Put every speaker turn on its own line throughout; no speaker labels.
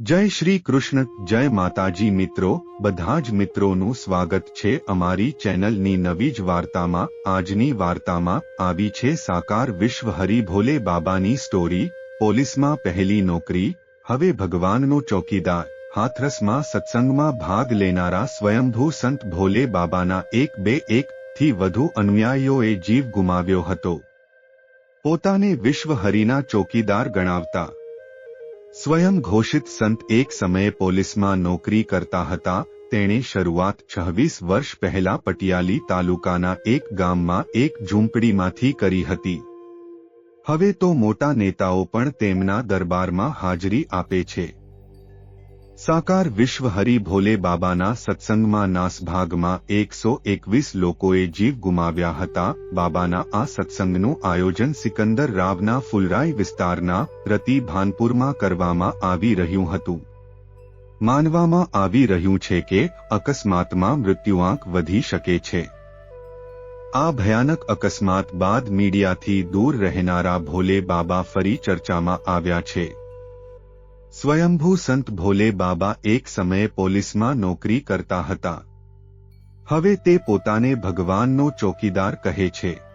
જય શ્રી કૃષ્ણ, જય માતાજી મિત્રો, બધા જ મિત્રોનું સ્વાગત છે અમારી ચેનલની નવી જ વાર્તામાં, આજની વાર્તામાં, આવી છે સાકાર વિશ્વ હરિ ભોલે બાબાની સ્ટોરી, પોલીસમાં પહેલી નોકરી, હવે ભગવાનનો ચોકીદાર, હાથરસમાં સત્સંગમાં ભાગ લેનારા સ્વયંભૂ સંત ભોલે બાબાના એક બે એક થી વધુ અનુયાયીઓએ જીવ ગુમાવ્યો હતો. પોતાને વિશ્વ હરિના ચોકીદાર ગણાવતા સ્વયં ઘોષિત સંત એક સમયે પોલીસમાં નોકરી કરતા હતા. તેણે શરૂઆત છવ્વીસ વર્ષ પહેલા પટિયાલી તાલુકાના એક ગામમાં એક ઝૂંપડીમાંથી કરી હતી. હવે તો મોટા નેતાઓ પણ તેમના દરબારમાં હાજરી આપે છે. સાકાર વિશ્વ હરિ ભોલે બાબાના સત્સંગમાં નાસભાગમાં એકસો એકવીસ લોકોએ જીવ ગુમાવ્યા હતા. બાબાના આ સત્સંગનું આયોજન સિકંદર રાવના ફુલરાઈ વિસ્તારના રતિ ભાનપુરમાં કરવામાં આવી રહ્યું હતું. માનવામાં આવી રહ્યું છે કે અકસ્માતમાં મૃત્યુઆંક વધી શકે છે. આ ભયાનક અકસ્માત બાદ મીડિયાથી દૂર રહેનારા ભોલે બાબા ફરી ચર્ચામાં આવ્યા છે. સ્વયંભૂ સંત ભોલે બાબા એક સમયે પોલીસમાં નોકરી કરતા હતા. હવે તે પોતાને ભગવાનનો ચોકીદાર કહે છે.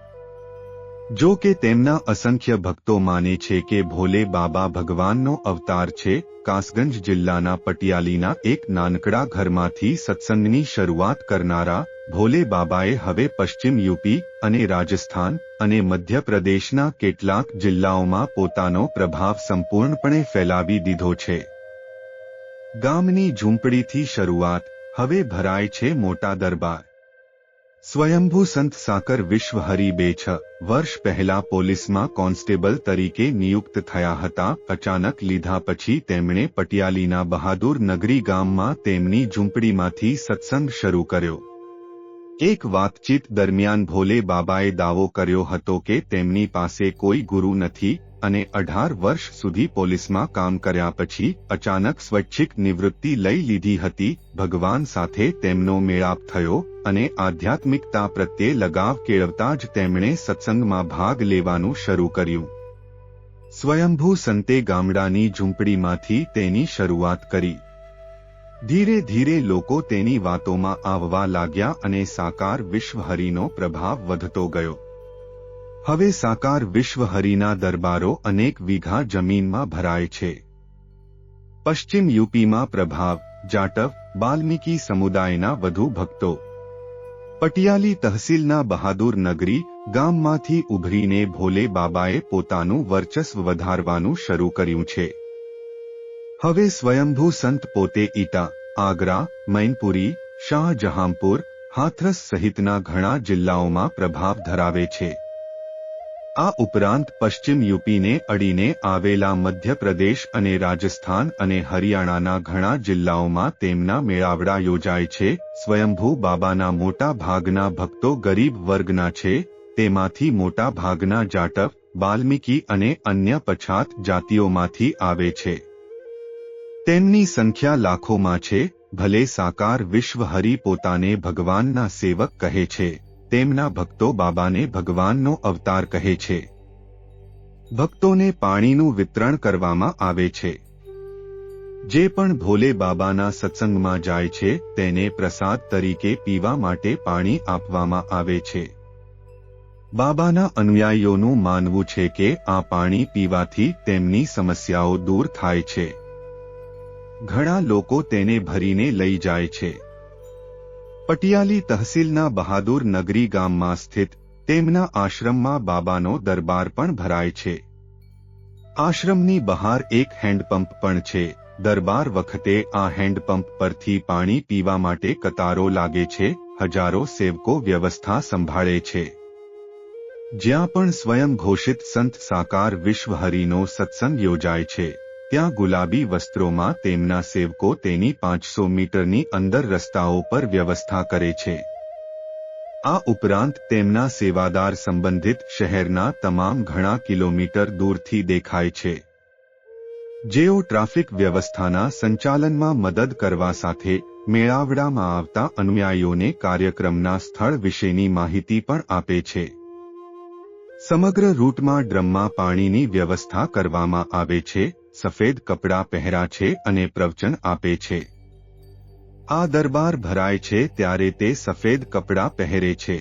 જો કે તેમના અસંખ્ય ભક્તો માને છે કે ભોલે બાબા ભગવાનનો અવતાર છે, કાસગંજ જિલ્લાના પટિયાલીના એક નાનકડા ઘરમાંથી સત્સંગની શરૂઆત કરનારા ભોલે બાબાએ હવે પશ્ચિમ યુપી અને રાજસ્થાન અને મધ્યપ્રદેશના કેટલાક જિલ્લાઓમાં પોતાનો પ્રભાવ સંપૂર્ણપણે ફેલાવી દીધો છે. ગામની ઝૂંપડીથી શરૂઆત હવે ભરાય છે મોટા દરબાર. સ્વયંભૂ સંત સાકર વિશ્વ હરિ બે છ વર્ષ પહેલા પોલીસમાં કોન્સ્ટેબલ તરીકે નિયુક્ત થયા હતા. અચાનક લીધા પછી તેમણે પટિયાલીના બહાદુર નગરી ગામમાં તેમની ઝૂંપડીમાંથી સત્સંગ શરૂ કર્યો. એક વાતચીત દરમિયાન ભોલે બાબાએ દાવો કર્યો હતો કે તેમની પાસે કોઈ ગુરુ નથી અને અઢાર વર્ષ સુધી પોલીસમાં કામ કર્યા પછી અચાનક સ્વૈચ્છિક નિવૃત્તિ લઈ લીધી હતી. ભગવાન સાથે તેમનો મેળાપ થયો અને આધ્યાત્મિકતા પ્રત્યે લગાવ કેળવતા જ તેમણે સત્સંગમાં ભાગ લેવાનું શરૂ કર્યું. સ્વયંભૂ સંતે ગામડાની ઝૂંપડીમાંથી તેની શરૂઆત કરી. ધીરે ધીરે લોકો તેની વાતોમાં આવવા લાગ્યા અને સાકાર વિશ્વહરિનો પ્રભાવ વધતો ગયો. હવે સાકાર વિશ્વહરીના દરબારો અનેક વીઘા જમીનમાં ભરાય છે. પશ્ચિમ યુપીમાં પ્રભાવ, જાટવ બાલ્મીકી સમુદાયના વધુ ભક્તો. પટિયાલી તહસીલના બહાદુર નગરી ગામમાંથી ઉભરીને ભોલે બાબાએ પોતાનું વર્ચસ્વ વધારવાનું શરૂ કર્યું છે. હવે સ્વયંભૂ સંત પોતે ઈટા, આગ્રા, મૈનપુરી, શાહજહાંપુર, હાથરસ સહિતના ઘણા જિલ્લાઓમાં પ્રભાવ ધરાવે છે. આ ઉપરાંત પશ્ચિમ યુપીને અડીને આવેલા મધ્યપ્રદેશ અને રાજસ્થાન અને હરિયાણાના ઘણા જિલ્લાઓમાં તેમના મેળાવડા યોજાય છે. સ્વયંભૂ બાબાના મોટા ભાગના ભક્તો ગરીબ વર્ગના છે. તેમાંથી મોટા ભાગના જાટવ, વાલ્મીકી અને અન્ય પછાત જાતિઓમાંથી આવે છે. તેમની સંખ્યા લાખોમાં છે, ભલે સાકાર વિશ્વ હરિ પોતાને ભગવાનના સેવક કહે છે, તેમના ભક્તો બાબાને ભગવાનનો અવતાર કહે છે. ભક્તોને પાણીનું વિતરણ કરવામાં આવે છે. જે પણ ભોલે બાબાના સત્સંગમાં જાય છે, તેને પ્રસાદ તરીકે પીવા માટે પાણી આપવામાં આવે છે. બાબાના અનુયાયીઓનું માનવું છે કે, આ પાણી પીવાથી તેમની સમસ્યાઓ દૂર થાય છે. ઘણા લોકો તેને ભરીને લઈ જાય છે. પટિયાલી તહસીલના બહાદુર નગરી ગામમાં સ્થિત તેમના આશ્રમમાં બાબાનો દરબાર પણ ભરાય છે. આશ્રમની બહાર એક હેન્ડપંપ પણ છે. દરબાર વખતે આ હેન્ડપંપ પરથી પાણી પીવા માટે કતારો લાગે છે. હજારો સેવકો વ્યવસ્થા સંભાળે છે. જ્યાં પણ સ્વયં ઘોષિત સંત સાકાર વિશ્વહરિનો સત્સંગ યોજાય છે. ત્યાં ગુલાબી વસ્ત્રોમાં તેમના સેવકો તેની પાંચસો મીટરની અંદર રસ્તાઓ પર વ્યવસ્થા કરે છે. આ ઉપરાંત તેમના સેવાદાર સંબંધિત શહેરના તમામ ઘણા કિલોમીટર દૂરથી દેખાય છે. જેઓ ટ્રાફિક વ્યવસ્થાના સંચાલનમાં મદદ કરવા સાથે મેળાવડામાં આવતા અનુયાયીઓને કાર્યક્રમના સ્થળ વિશેની માહિતી પણ આપે છે. સમગ્ર રૂટમાં ડ્રમમાં પાણીની વ્યવસ્થા કરવામાં આવે છે સફેદ કપડાં પહેરા છે અને પ્રવચન આપે છે. આ દરબાર ભરાય છે ત્યારે તે સફેદ કપડાં પહેરે છે.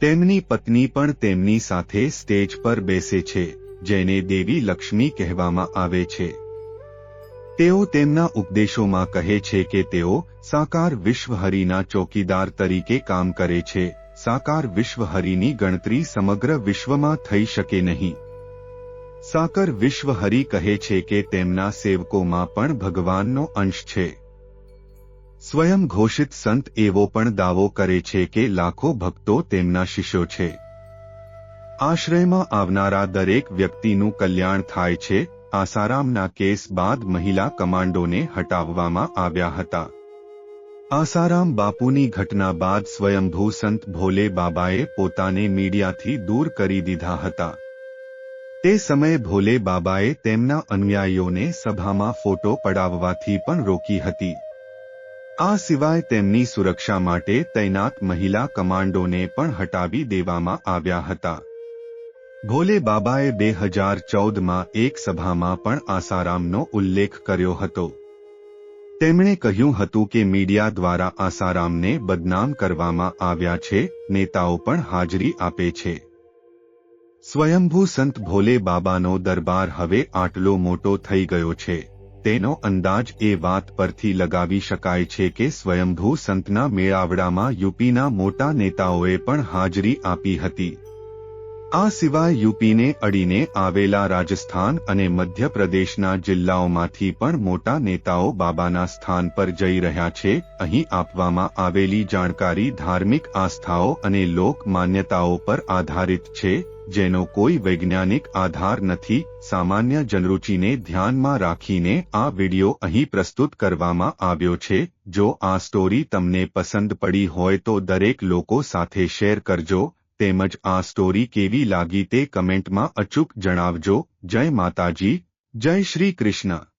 તેમની પત્ની પણ તેમની સાથે સ્ટેજ પર બેસે છે, જેને દેવી લક્ષ્મી કહેવામાં આવે છે. તેઓ તેમના ઉપદેશોમાં કહે છે કે તેઓ સાકાર વિશ્વહરિના ચોકીદાર તરીકે કામ કરે છે, સાકાર વિશ્વહરિની ગણતરી સમગ્ર વિશ્વમાં થઈ શકે નહીં. સાકર વિશ્વહરિ કહે છે કે તેમના સેવકોમાં પણ ભગવાનનો અંશ છે. સ્વયં ઘોષિત સંત એવો પણ દાવો કરે છે કે લાખો ભક્તો તેમના શિષ્યો છે. આશ્રયમાં આવનારા દરેક વ્યક્તિનું કલ્યાણ થાય છે. આસારામના કેસ બાદ મહિલા કમાન્ડોને હટાવવામાં આવ્યા હતા. આસારામ બાપુની ઘટના બાદ સ્વયંભૂ સંત ભોલે બાબાએ પોતાને મીડિયાથી દૂર કરી દીધા હતા. તે સમયે ભોલે બાબાએ તેમના અનુયાયીઓને સભામાં ફોટો પડાવવાથી પણ રોકી હતી. આ સિવાય તેમની સુરક્ષા માટે તૈનાત મહિલા કમાન્ડોને પણ હટાવી દેવામાં આવ્યા હતા. ભોલે બાબાએ બે હજાર ચૌદમાં એક સભામાં પણ આસારામનો ઉલ્લેખ કર્યો હતો. તેમણે કહ્યું હતું કે મીડિયા દ્વારા આસારામને બદનામ કરવામાં આવ્યા છે, નેતાઓ પણ હાજરી આપે છે. સ્વયંભૂ સંત ભોલે બાબાનો દરબાર હવે આટલો મોટો થઈ ગયો છે. તેનો અંદાજ એ વાત પરથી લગાવી શકાય છે કે સ્વયંભૂ સંતના મેળાવડામાં યુપીના મોટા નેતાઓએ પણ હાજરી આપી હતી. આ સિવાય યુપીને અડીને આવેલા રાજસ્થાન અને મધ્યપ્રદેશના જિલ્લાઓમાંથી પણ મોટા નેતાઓ બાબાના સ્થાન પર જઈ રહ્યા છે. અહીં આપવામાં આવેલી જાણકારી ધાર્મિક આસ્થાઓ અને લોક માન્યતાઓ પર આધારિત છે. જેનો કોઈ વૈજ્ઞાનિક આધાર નથી, સામાન્ય જનરુચિને ધ્યાનમાં રાખીને આ વિડિયો અહીં પ્રસ્તુત કરવામાં આવ્યો છે. જો આ સ્ટોરી તમને પસંદ પડી હોય તો દરેક લોકો સાથે શેર કરજો, તેમજ આ સ્ટોરી કેવી લાગી તે કમેન્ટમાં અચૂક જણાવજો. જય માતાજી, જય શ્રી કૃષ્ણ.